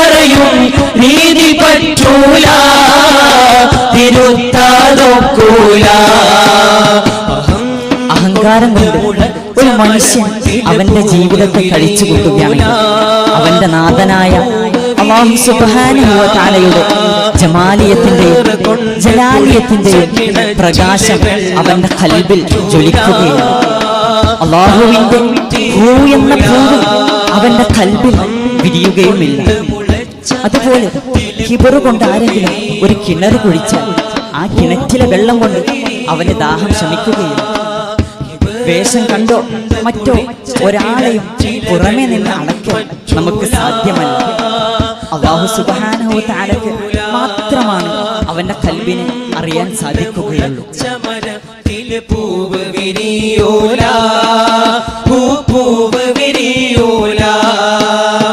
പറയും നീതി പറ്റൂല തിരുത്താതൊക്കൂല. അഹങ്കാരം ഒരു മനുഷ്യൻ അവന്റെ ജീവിതത്തെ കഴിച്ചു കൂട്ടുകയാണ് അവന്റെ നാഥനായ അള്ളാഹു സുബാനുവ താലയുടെ പ്രകാശം അവന്റെ കൽബിൽ ജ്വലിക്കുകയാണ്. അള്ളാഹുവിന്റെ എന്ന അവന്റെ കൽബിൽ വിരിയുകയുമില്ല. അതുപോലെ കിബറ് കൊണ്ട് ആരെങ്കിലും ഒരു കിണർ കുഴിച്ചാൽ ആ കിണറ്റിലെ വെള്ളം കൊണ്ട് അവന് ദാഹം ശമിക്കുകയില്ല. വേഷം കണ്ടോ? മറ്റോ ഒരാളെയും പുറമേ നിന്ന് അടക്കാൻ നമുക്ക് സാധ്യമല്ല. അള്ളാഹു സുബാനോ താലക്ക് മാത്രമാണ് അവന്റെ കൽവിനെ അറിയാൻ സാധിക്കുകയുള്ളൂ. പൂവ് വിരിയോല.